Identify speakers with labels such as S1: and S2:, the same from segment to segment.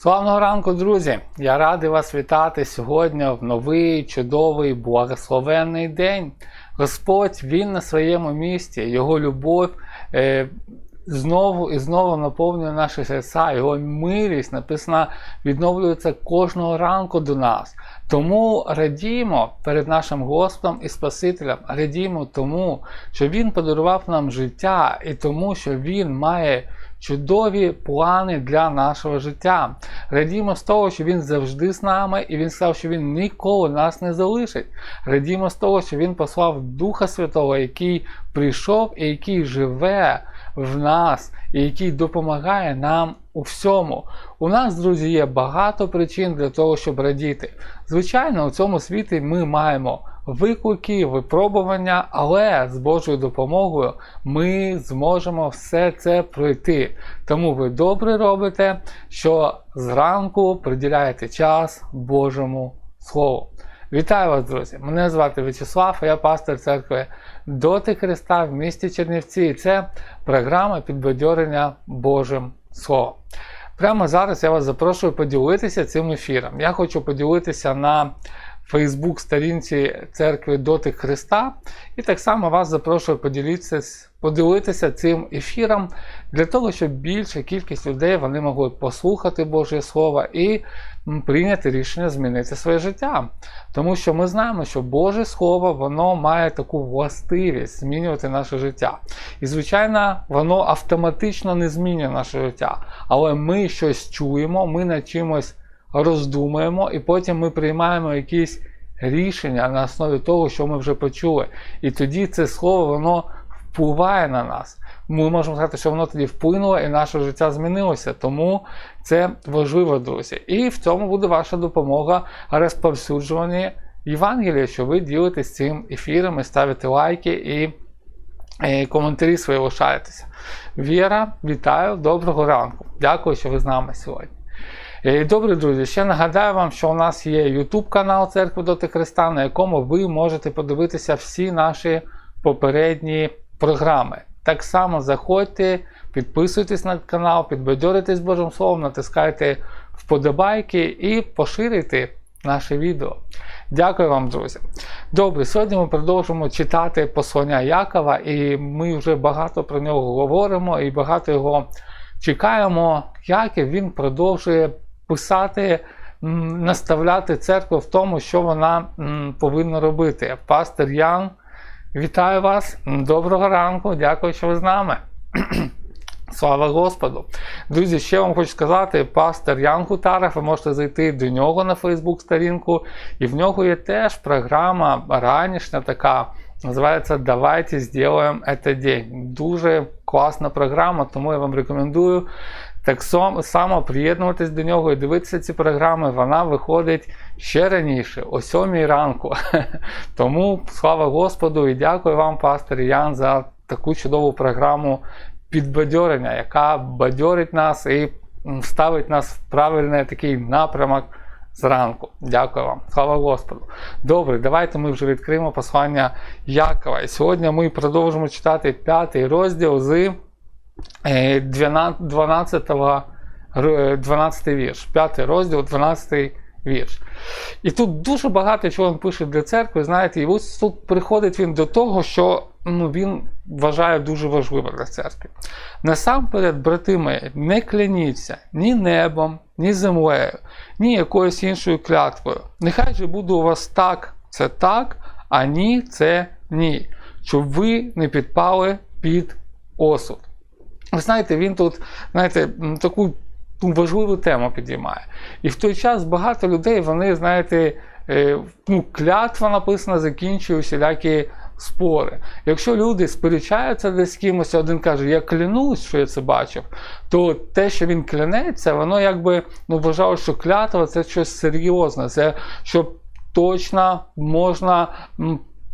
S1: Славного ранку, друзі! Я радий вас вітати сьогодні в новий, чудовий, благословенний день. Господь, Він на своєму місці, Його любов е, знову і знову наповнює наші серця, Його милість написано, відновлюється кожного ранку до нас. Тому радімо перед нашим Господом і Спасителем, радімо тому, що Він подарував нам життя і тому, що Він має чудові плани для нашого життя. Радімо з того, що Він завжди з нами, і Він сказав, що Він ніколи нас не залишить. Радімо з того, що Він послав Духа Святого, який прийшов і який живе в нас, і який допомагає нам у всьому. У нас, друзі, є багато причин для того, щоб радіти. Звичайно, у цьому світі ми маємо виклики, випробування, але з Божою допомогою ми зможемо все це пройти. Тому ви добре робите, що зранку приділяєте час Божому Слову. Вітаю вас, друзі! Мене звати В'ячеслав, я пастор церкви Доти Христа в місті Чернівці. І це програма підбадьорення Божим Словом. Прямо зараз я вас запрошую поділитися цим ефіром. Я хочу поділитися на Фейсбук сторінці церкви Доти Христа. І так само вас запрошую поділитися, поділитися цим ефіром для того, щоб більша кількість людей вони могли послухати Боже Слово і прийняти рішення змінити своє життя. Тому що ми знаємо, що Боже Слово воно має таку властивість змінювати наше життя. І, звичайно, воно автоматично не змінює наше життя. Але ми щось чуємо, ми над чимось роздумуємо, і потім ми приймаємо якісь рішення на основі того, що ми вже почули. І тоді це слово воно впливає на нас. Ми можемо сказати, що воно тоді вплинуло і наше життя змінилося. Тому це важливо, друзі. І в цьому буде ваша допомога розповсюджуванні Євангелія, що ви ділитесь цим ефіром і ставите лайки і, і коментарі свої лишаєтеся. Віра, вітаю, доброго ранку. Дякую, що ви з нами сьогодні. І, Добре, друзі, ще нагадаю вам, що у нас є YouTube канал Церкви Доти Христа, на якому ви можете подивитися всі наші попередні програми. Так само заходьте, підписуйтесь на канал, підбадьоритесь Божим Словом, натискайте вподобайки і поширюйте наше відео. Дякую вам, друзі. Добре, сьогодні ми продовжимо читати послання Якова, і ми вже багато про нього говоримо і багато його чекаємо. Яків він продовжує писати, наставляти церкву в тому, що вона повинна робити. Пастор Ян. Вітаю вас, доброго ранку, дякую, що ви з нами. Слава Господу! Друзі, ще вам хочу сказати, пастор Ян Гутаров, ви можете зайти до нього на Фейсбук-сторінку, і в нього є теж програма ранішня така, називається Давайте зробимо це день. Дуже класна програма, тому я вам рекомендую так само приєднуватись до нього і дивитися ці програми. Вона виходить ще раніше, о 7 ранку. Тому слава Господу і дякую вам, пастор Ян, за таку чудову програму підбадьорення, яка бадьорить нас і ставить нас в правильний такий напрямок зранку. Дякую вам. Слава Господу. Добре, давайте ми вже відкриємо послання Якова. І сьогодні ми продовжимо читати п'ятий розділ з 12 12 вірш, 5 розділ, 12 вірш. І тут дуже багато чого він пише для церкви, знаєте, і ось тут приходить він до того, що ну, він вважає дуже важливо для церкви. Насамперед, брати мої, не кляніться ні небом, ні землею, ні якоюсь іншою клятвою. Нехай же буде у вас так, це так, а ні, це ні. Щоб ви не підпали під осуд. Ви знаєте, він тут, знаєте, таку важливу тему підіймає. І в той час багато людей, вони, знаєте, е, ну, клятва написана, закінчує усілякі спори. Якщо люди сперечаються десь з кимось, один каже, я клянусь, що я це бачив, то те, що він клянеться, воно якби ну, вважало, що клятва це щось серйозне, це щоб точно можна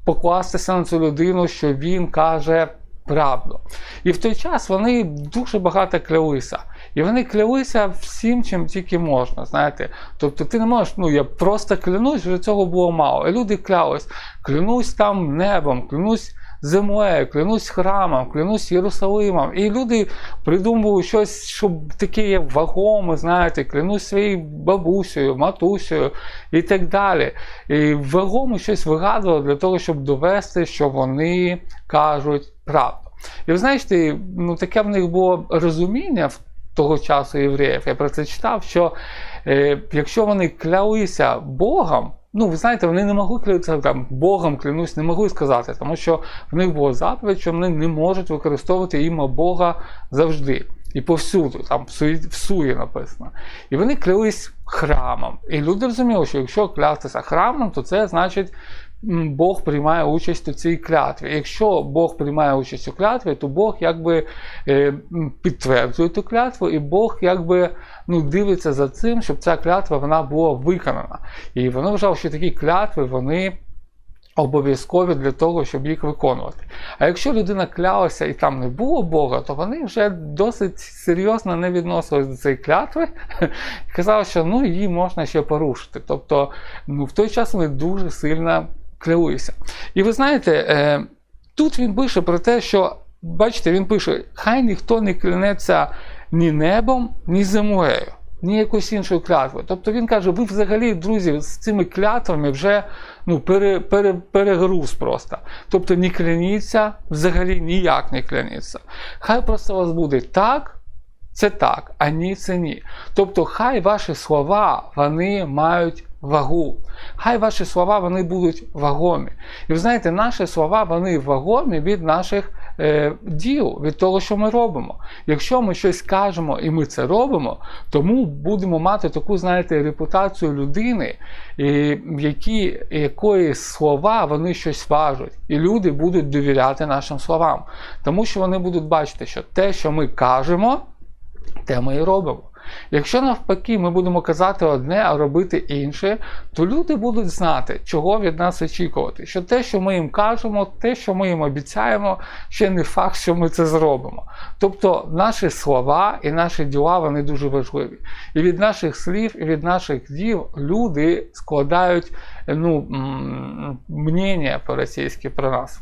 S1: покластися на цю людину, що він каже правду. І в той час вони дуже багато клялися. І вони клялися всім, чим тільки можна. знаєте. Тобто ти не можеш, ну я просто клянусь, вже цього було мало. І люди клялись, клянусь там небом, клянусь землею, клянусь храмом, клянусь Єрусалимом. І люди придумують щось, щоб таке є вагоме, знаєте, клянусь своєю бабусею, матусею і так далі. І вагоме щось вигадували для того, щоб довести, що вони кажуть правду. І ви знаєте, ну таке в них було розуміння в того часу євреїв. Я про це читав, що е, якщо вони клялися Богом, ну ви знаєте, вони не могли клятися там Богом клянусь, не могли сказати, тому що в них було заповідь, що вони не можуть використовувати ім'я Бога завжди. І повсюду, там в суї, в суї написано. І вони клялись храмом. І люди розуміли, що якщо клятися храмом, то це значить Бог приймає участь у цій клятві. Якщо Бог приймає участь у клятві, то Бог якби е, підтверджує ту клятву, і Бог якби ну, дивиться за цим, щоб ця клятва вона була виконана. І вони вважали, що такі клятви вони. Обов'язкові для того, щоб їх виконувати. А якщо людина клялася і там не було Бога, то вони вже досить серйозно не відносились до цієї клятви і казали, що ну, її можна ще порушити. Тобто ну, в той час вони дуже сильно клялися. І ви знаєте, е, тут він пише про те, що, бачите, він пише: хай ніхто не клянеться ні небом, ні землею. Ні якоюсь іншою клятвою. Тобто він каже, ви взагалі, друзі, з цими клятвами вже ну, пере, пере, перегруз просто. Тобто не кляніться, взагалі ніяк не кляніться. Хай просто у вас буде так, це так, а ні, це ні. Тобто, хай ваші слова вони мають вагу. Хай ваші слова вони будуть вагомі. І ви знаєте, наші слова вони вагомі від наших е, діл, від того, що ми робимо. Якщо ми щось кажемо і ми це робимо, тому будемо мати таку, знаєте, репутацію людини, і, які, якої слова вони щось важать. І люди будуть довіряти нашим словам. Тому що вони будуть бачити, що те, що ми кажемо, те ми і робимо. Якщо навпаки ми будемо казати одне, а робити інше, то люди будуть знати, чого від нас очікувати. Що те, що ми їм кажемо, те, що ми їм обіцяємо, ще не факт, що ми це зробимо. Тобто наші слова і наші діла вони дуже важливі. І від наших слів, і від наших діл люди складають ну, мнення по-російськи про нас.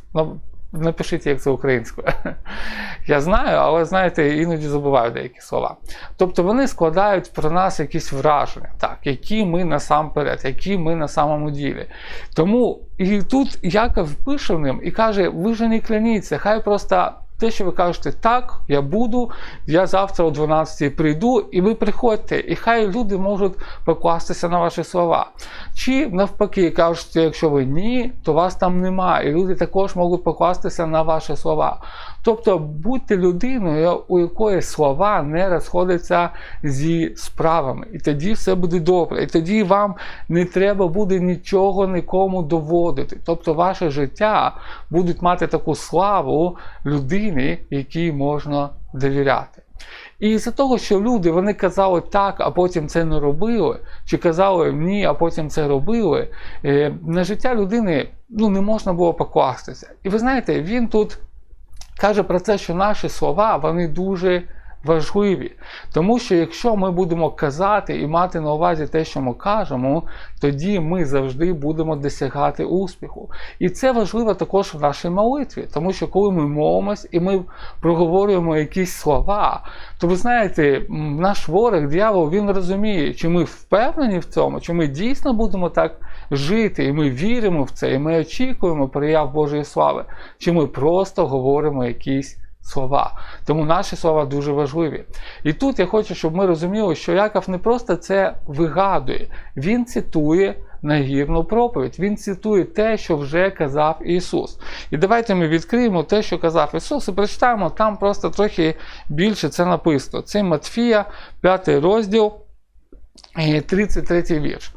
S1: Напишіть, як це українською. Я знаю, але знаєте, іноді забуваю деякі слова. Тобто вони складають про нас якісь враження, так, які ми насамперед, які ми на самому ділі. Тому і тут Яков пише ним і каже: ви ж не кляніться, хай просто. Те, що ви кажете, так, я буду, я завтра о 12 прийду, і ви приходьте, і хай люди можуть покластися на ваші слова. Чи навпаки, кажуть, якщо ви ні, то вас там немає, і люди також можуть покластися на ваші слова. Тобто будьте людиною, у якої слова не розходяться зі справами. І тоді все буде добре. І тоді вам не треба буде нічого нікому доводити. Тобто ваше життя будуть мати таку славу людини, якій можна довіряти. І за того, що люди вони казали так, а потім це не робили, чи казали ні, а потім це робили, е, на життя людини ну, не можна було покластися. І ви знаєте, він тут каже про це, що наші слова вони дуже важливі. Тому що якщо ми будемо казати і мати на увазі те, що ми кажемо, тоді ми завжди будемо досягати успіху. І це важливо також в нашій молитві, тому що коли ми молимось і ми проговорюємо якісь слова, то ви знаєте, наш ворог, дьявол, він розуміє, чи ми впевнені в цьому, чи ми дійсно будемо так жити, і ми віримо в це, і ми очікуємо прояв Божої слави, чи ми просто говоримо якісь слова. Тому наші слова дуже важливі. І тут я хочу, щоб ми розуміли, що Яков не просто це вигадує, він цитує нагірну проповідь. Він цитує те, що вже казав Ісус. І давайте ми відкриємо те, що казав Ісус, і прочитаємо там просто трохи більше це написано. Це Матфія, 5 розділ, е, 33 вірш.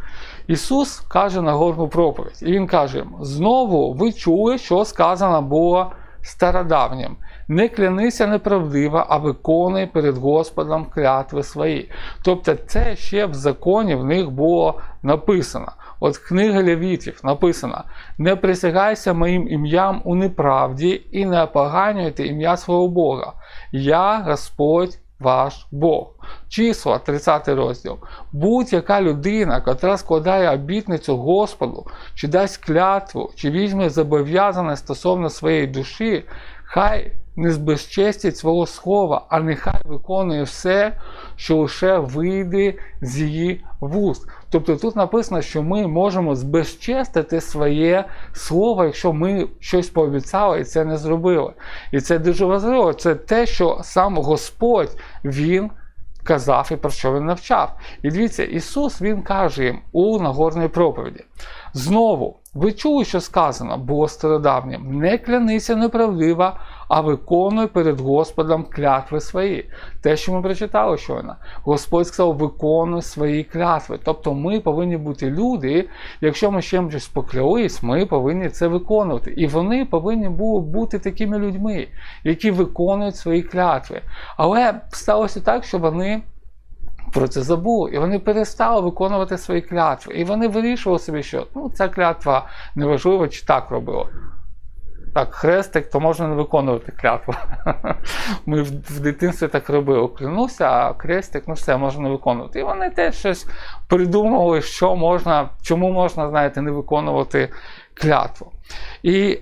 S1: Ісус каже Нагорну проповідь, і Він каже: знову ви чули, що сказано було стародавнім. Не клянися неправдиво, а виконуй перед Господом клятви свої. Тобто, це ще в законі в них було написано. От книга Левітів написано: не присягайся моїм ім'ям у неправді і не опоганюйте ім'я свого Бога. Я Господь ваш Бог. Числа, 30 розділ. Будь-яка людина, котра складає обітницю Господу, чи дасть клятву, чи візьме зобов'язане стосовно своєї душі, хай не збезчестить свого слова, а нехай виконує все, що лише вийде з її вуст. Тобто тут написано, що ми можемо збезчестити своє слово, якщо ми щось пообіцяли і це не зробили. І це дуже важливо. Це те, що сам Господь Він казав і про що він навчав. І дивіться, Ісус Він каже їм у Нагорній проповіді. Знову, ви чули, що сказано було стародавнім: не клянися неправдиво, а виконуй перед Господом клятви свої. Те, що ми прочитали щойно. Господь сказав, виконуй свої клятви. Тобто ми повинні бути люди, якщо ми ще щось поклялись, ми повинні це виконувати. І вони повинні були бути такими людьми, які виконують свої клятви. Але сталося так, що вони. Про це забули, і вони перестали виконувати свої клятви. І вони вирішували собі, що ну, ця клятва неважлива, чи так робила. Так, хрестик, то можна не виконувати клятву. Ми в, дитинстві так робили. Клянуся, а хрестик, ну все, можна не виконувати. І вони теж щось придумували, що можна, чому можна, знаєте, не виконувати клятву. І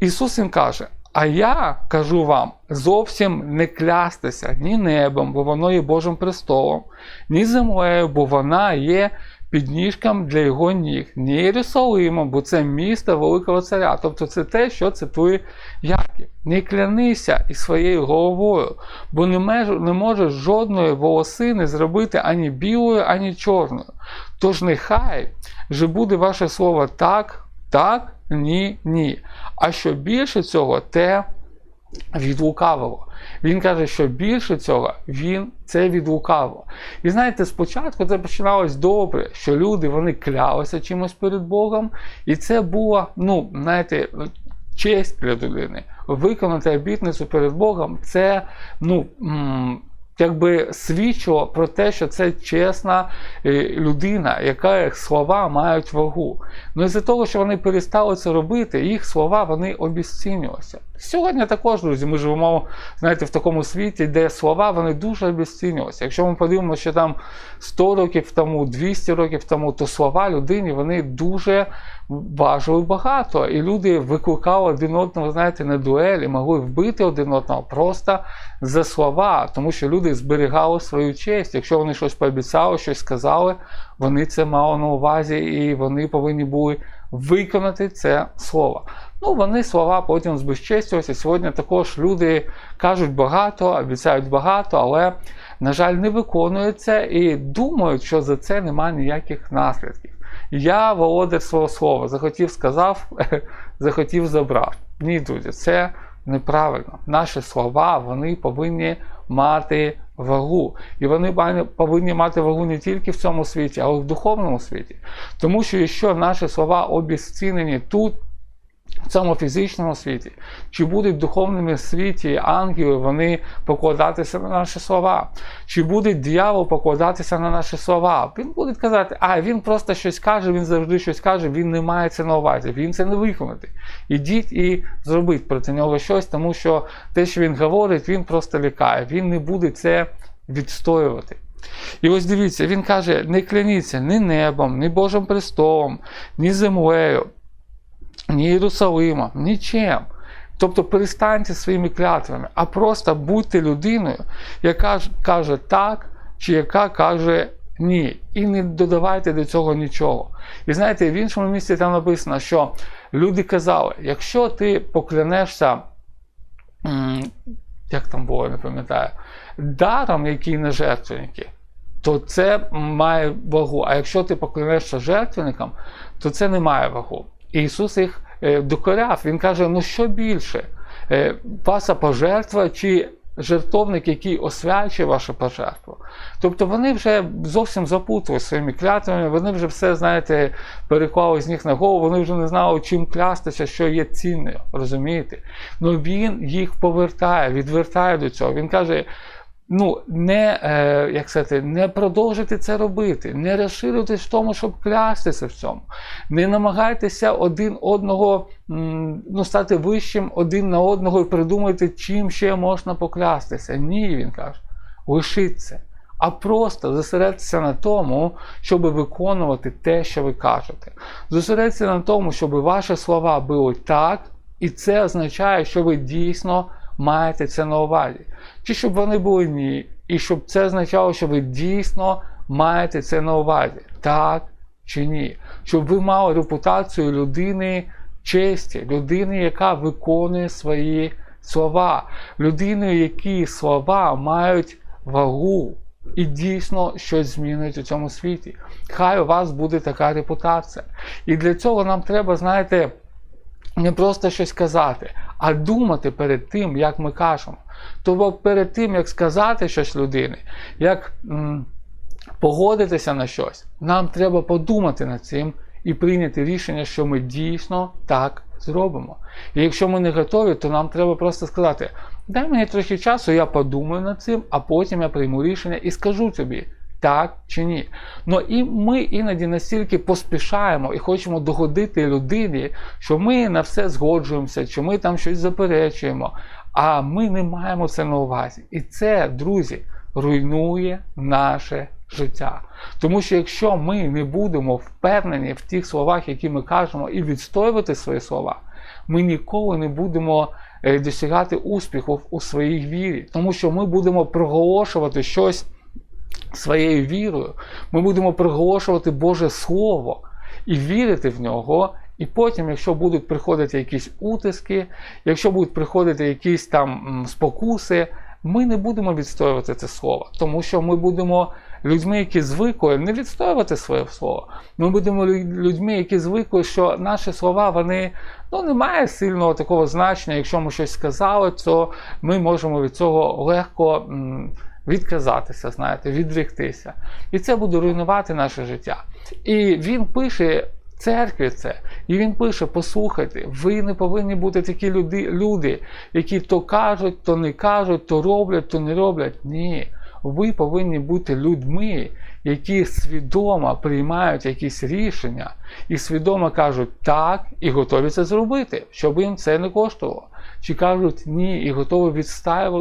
S1: Ісус їм каже: а я кажу вам зовсім не клястися ні небом, бо воно є Божим престолом, ні землею, бо вона є підніжкам для його ніг, ні Єрусалимом, бо це місто Великого Царя. Тобто це те, що цитує Яків. Не клянися із своєю головою, бо не, меж, не можеш жодної волосини зробити ані білою, ані чорною. Тож нехай же буде ваше слово так, так, ні, ні. А що більше цього, те від лукавого. Він каже, що більше цього він це від лукавого. І знаєте, спочатку це починалось добре, що люди вони клялися чимось перед Богом, і це було, ну, знаєте, честь для людини. Виконати обітницю перед Богом, це, ну. Якби свідчило про те, що це чесна людина, яка слова мають вагу. Ну і за того, що вони перестали це робити, їх слова вони обіцінювалися. Сьогодні також, друзі, ми живемо знаєте, в такому світі, де слова вони дуже обіцінювалися. Якщо ми подивимося, що там 100 років тому, 200 років тому, то слова людині вони дуже важили багато. І люди викликали один одного, знаєте, на дуелі, могли вбити один одного просто за слова, тому що люди зберігали свою честь. Якщо вони щось пообіцяли, щось сказали, вони це мали на увазі і вони повинні були виконати це слово. Ну, вони слова потім збезчестювалися. Сьогодні також люди кажуть багато, обіцяють багато, але, на жаль, не виконуються і думають, що за це немає ніяких наслідків. Я володар свого слова, захотів сказав, захотів забрав. Ні, друзі, це неправильно. Наші слова вони повинні мати вагу. І вони повинні мати вагу не тільки в цьому світі, але й в духовному світі. Тому що якщо наші слова обіцінені тут, в цьому фізичному світі, чи будуть в духовному світі ангели вони покладатися на наші слова, чи буде дьявол покладатися на наші слова. Він буде казати, а він просто щось каже, він завжди щось каже, він не має це на увазі, він це не виконати. Ідіть і зробіть проти нього щось, тому що те, що він говорить, він просто лякає, він не буде це відстоювати. І ось дивіться, він каже: не кляніться ні небом, ні Божим престолом, ні землею ні Єрусалима, нічим. Тобто перестаньте своїми клятвами, а просто будьте людиною, яка каже так, чи яка каже ні. І не додавайте до цього нічого. І знаєте, в іншому місці там написано, що люди казали, якщо ти поклянешся, як там було, не пам'ятаю, даром, який не жертвенники, то це має вагу. А якщо ти поклянешся жертвенникам, то це не має вагу. Ісус їх е, докоряв. Він каже: ну що більше? Е, ваша пожертва чи жертовник, який освячує вашу пожертву. Тобто вони вже зовсім запутали своїми клятвами, вони вже все, знаєте, переклали з них на голову, вони вже не знали, чим клястися, що є цінною. Розумієте? Ну він їх повертає, відвертає до цього. Він каже ну, не е, як сказати, не продовжити це робити, не розширюйтесь в тому, щоб клястися в цьому. Не намагайтеся один одного ну, стати вищим один на одного і придумати, чим ще можна поклястися. Ні, він каже. лишіть а просто зосередьтеся на тому, щоб виконувати те, що ви кажете. Зосередьтеся на тому, щоб ваші слова були так, і це означає, що ви дійсно маєте це на увазі. Чи щоб вони були ні, і щоб це означало, що ви дійсно маєте це на увазі, так чи ні. Щоб ви мали репутацію людини честі, людини, яка виконує свої слова, людини, які слова мають вагу і дійсно щось змінюють у цьому світі. Хай у вас буде така репутація. І для цього нам треба, знаєте, не просто щось казати, а думати перед тим, як ми кажемо. Тобто перед тим, як сказати щось людині, як м, погодитися на щось, нам треба подумати над цим і прийняти рішення, що ми дійсно так зробимо. І якщо ми не готові, то нам треба просто сказати: дай мені трохи часу, я подумаю над цим, а потім я прийму рішення і скажу тобі. Так чи ні. Ну і ми іноді настільки поспішаємо і хочемо догодити людині, що ми на все згоджуємося, що ми там щось заперечуємо, а ми не маємо це на увазі. І це, друзі, руйнує наше життя. Тому що якщо ми не будемо впевнені в тих словах, які ми кажемо, і відстоювати свої слова, ми ніколи не будемо е, досягати успіху у своїй вірі, тому що ми будемо проголошувати щось своєю вірою, ми будемо проголошувати Боже Слово і вірити в нього. І потім, якщо будуть приходити якісь утиски, якщо будуть приходити якісь там спокуси, ми не будемо відстоювати це слово, тому що ми будемо людьми, які звикли не відстоювати своє слово. Ми будемо людьми, які звикли, що наші слова вони ну, не мають сильного такого значення. Якщо ми щось сказали, то ми можемо від цього легко. Відказатися, знаєте, відріктися. І це буде руйнувати наше життя. І він пише церкві це, і він пише: послухайте, ви не повинні бути такі люди, люди, які то кажуть, то не кажуть, то роблять, то не роблять. Ні. Ви повинні бути людьми, які свідомо приймають якісь рішення і свідомо кажуть так і готові це зробити, щоб їм це не коштувало. Чи кажуть ні, і готові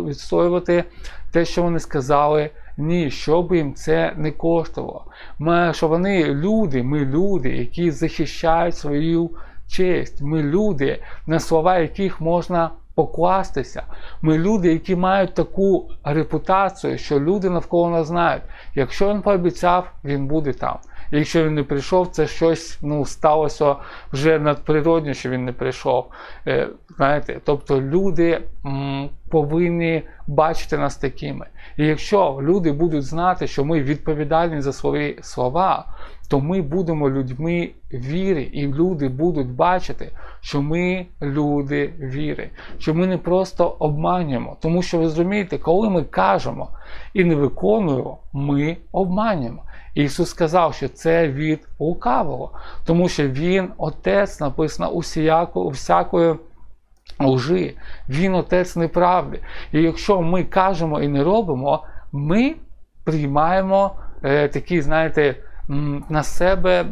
S1: відстоювати те, що вони сказали, ні, щоб їм це не коштувало. Ми, що вони люди, ми люди, які захищають свою честь. Ми люди, на слова яких можна покластися. Ми люди, які мають таку репутацію, що люди навколо нас знають. Якщо він пообіцяв, він буде там. Якщо він не прийшов, це щось ну, сталося вже надприродне, що він не прийшов. Е, знаєте, тобто люди м, повинні бачити нас такими. І якщо люди будуть знати, що ми відповідальні за свої слова, то ми будемо людьми віри, і люди будуть бачити, що ми люди віри, що ми не просто обманюємо. Тому що ви розумієте, коли ми кажемо і не виконуємо, ми обманюємо. Ісус сказав, що це від лукавого, тому що Він, Отець, написано усіяко, всякої лжи, Він Отець неправди. І якщо ми кажемо і не робимо, ми приймаємо е, такі, знаєте, на себе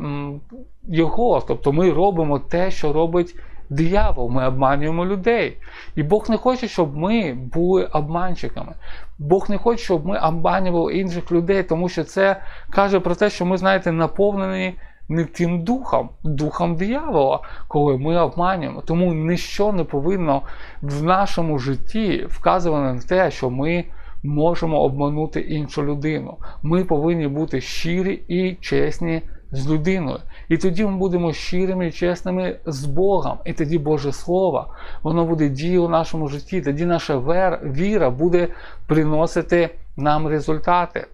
S1: Його. Тобто ми робимо те, що робить диявол, ми обманюємо людей. І Бог не хоче, щоб ми були обманщиками. Бог не хоче, щоб ми обманювали інших людей, тому що це каже про те, що ми, знаєте, наповнені не тим духом, духом диявола, коли ми обманюємо. Тому ніщо не повинно в нашому житті вказувати на те, що ми можемо обманути іншу людину. Ми повинні бути щирі і чесні з людиною. І тоді ми будемо щирими і чесними з Богом. І тоді Боже Слово, воно буде діяти у нашому житті. Тоді наша віра буде приносити нам результати.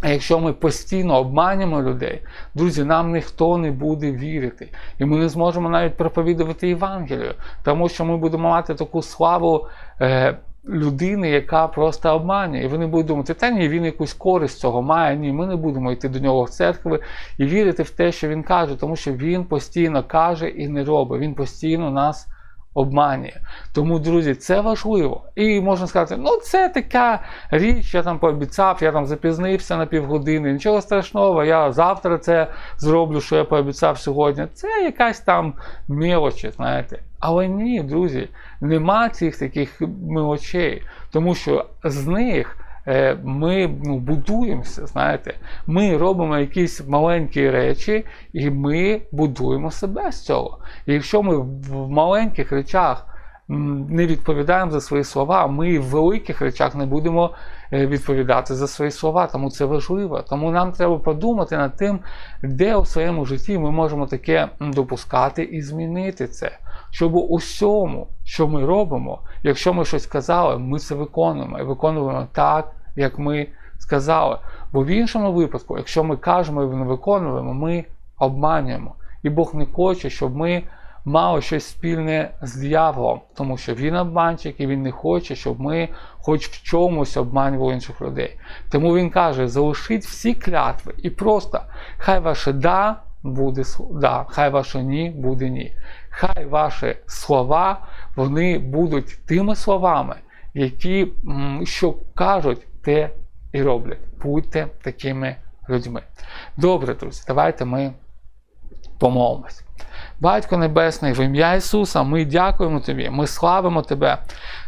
S1: А якщо ми постійно обманюємо людей, друзі, нам ніхто не буде вірити. І ми не зможемо навіть проповідувати Євангелію, тому що ми будемо мати таку славу е, людини, яка просто обманює. І вони будуть думати, та ні, він якусь користь цього має. Ні, ми не будемо йти до нього в церкви і вірити в те, що він каже, тому що він постійно каже і не робить. Він постійно нас обманює. Тому, друзі, це важливо. І можна сказати, ну це така річ, я там пообіцяв, я там запізнився на півгодини, нічого страшного, я завтра це зроблю, що я пообіцяв сьогодні. Це якась там мелочі, знаєте. Але ні, друзі, нема цих таких мелочей, тому що з них ми ну, будуємося, знаєте, ми робимо якісь маленькі речі, і ми будуємо себе з цього. І якщо ми в маленьких речах не відповідаємо за свої слова, ми в великих речах не будемо е, відповідати за свої слова. Тому це важливо. Тому нам треба подумати над тим, де у своєму житті ми можемо таке допускати і змінити це. Щоб у усьому, що ми робимо, якщо ми щось сказали, ми це виконуємо і виконуємо так, як ми сказали. Бо в іншому випадку, якщо ми кажемо і не виконуємо, ми обманюємо. І Бог не хоче, щоб ми мали щось спільне з дияволом, тому що він обманщик і він не хоче, щоб ми хоч в чомусь обманювали інших людей. Тому він каже: залишіть всі клятви і просто хай ваше да буде да, хай ваше ні буде ні. Хай ваші слова вони будуть тими словами, які що кажуть, те і роблять. Будьте такими людьми. Добре, друзі, давайте ми помолимось. Батько Небесний, в ім'я Ісуса, ми дякуємо Тобі, ми славимо Тебе,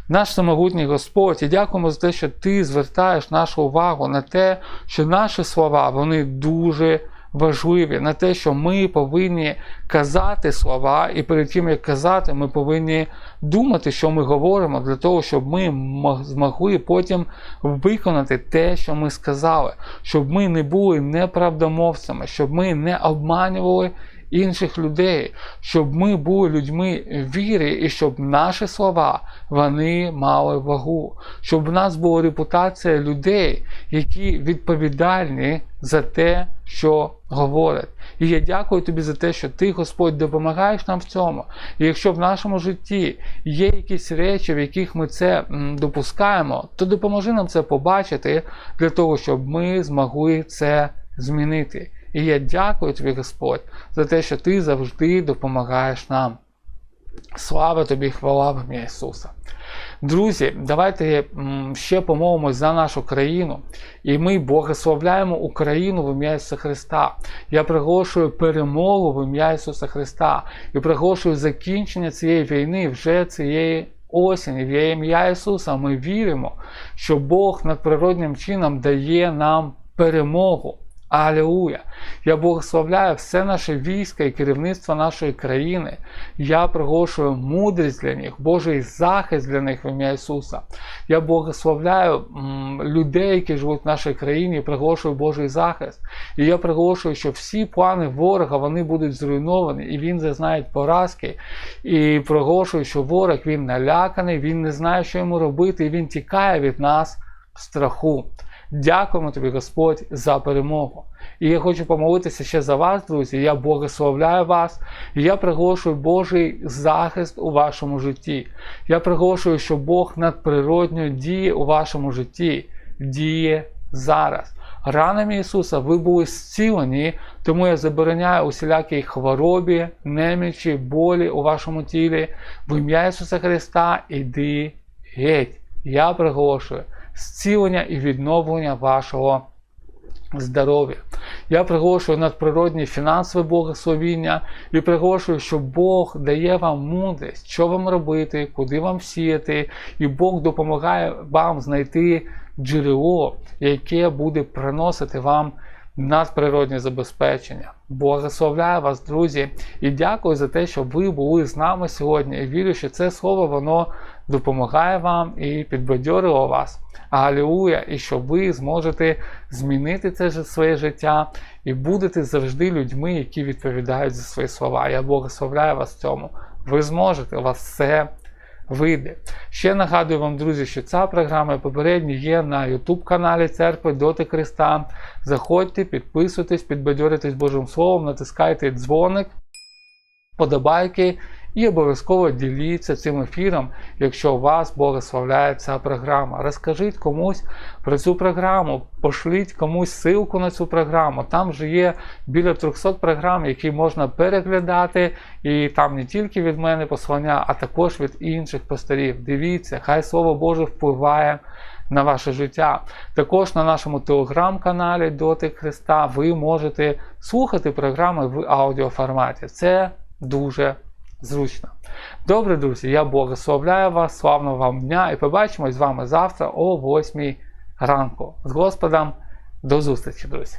S1: наш самогутній Господь, і дякуємо за те, що Ти звертаєш нашу увагу на те, що наші слова вони дуже важливі, на те, що ми повинні казати слова, і перед тим, як казати, ми повинні думати, що ми говоримо, для того, щоб ми змогли потім виконати те, що ми сказали, щоб ми не були неправдомовцями, щоб ми не обманювали інших людей, щоб ми були людьми віри, і щоб наші слова вони мали вагу, щоб в нас була репутація людей, які відповідальні за те, що говорять. І я дякую тобі за те, що ти, Господь, допомагаєш нам в цьому. І якщо в нашому житті є якісь речі, в яких ми це допускаємо, то допоможи нам це побачити для того, щоб ми змогли це змінити. І я дякую тобі, Господь, за те, що ти завжди допомагаєш нам. Слава тобі, хвала в ім'я Ісуса. Друзі, давайте ще помолимось за нашу країну. І ми благословляємо Україну в ім'я Ісуса Христа. Я приголошую перемогу в ім'я Ісуса Христа і приголошую закінчення цієї війни вже цієї осені. В ім'я Ісуса ми віримо, що Бог надприродним чином дає нам перемогу. Алілуя! Я благословляю все наше військо і керівництво нашої країни. Я приголошую мудрість для них, Божий захист для них в ім'я Ісуса. Я благословляю людей, які живуть в нашій країні, і приголошую Божий захист. І я приголошую, що всі плани ворога вони будуть зруйновані, і він зазнає поразки. І приголошую, що ворог він наляканий, він не знає, що йому робити, і він тікає від нас в страху. Дякуємо тобі, Господь, за перемогу. І я хочу помолитися ще за вас, друзі. Я благословляю вас, і я приголошую Божий захист у вашому житті. Я приголошую, що Бог надприродньо діє у вашому житті, діє зараз. Ранами Ісуса ви були зцілені, тому я забороняю усілякій хворобі, немічі, болі у вашому тілі. В ім'я Ісуса Христа іди геть. Я приголошую зцілення і відновлення вашого здоров'я. Я приголошую надприродні фінансове благословіння і приголошую, що Бог дає вам мудрість, що вам робити, куди вам сіяти, і Бог допомагає вам знайти джерело, яке буде приносити вам надприродне забезпечення. Благословляю вас, друзі, і дякую за те, що ви були з нами сьогодні. І вірю, що це слово воно допомагає вам і підбадьорило вас. Алілуя! І що ви зможете змінити це своє життя і будете завжди людьми, які відповідають за свої слова. Я благословляю вас в цьому. Ви зможете, у вас все вийде. Ще нагадую вам, друзі, що ця програма і попередні є на YouTube каналі Церкви Доти Христа. Заходьте, підписуйтесь, підбадьоритесь Божим Словом, натискайте дзвоник, подобайки і обов'язково діліться цим ефіром, якщо вас благословляє ця програма. Розкажіть комусь про цю програму, пошліть комусь ссылку на цю програму. Там вже є біля 300 програм, які можна переглядати, і там не тільки від мене послання, а також від інших пасторів. Дивіться, хай Слово Боже впливає на ваше життя. Також на нашому телеграм-каналі Дотик Христа ви можете слухати програми в аудіоформаті. Це дуже зручно. Добре, друзі, я благословляю вас, славного вам дня і побачимось з вами завтра о 8 ранку з Господом. До зустрічі, друзі!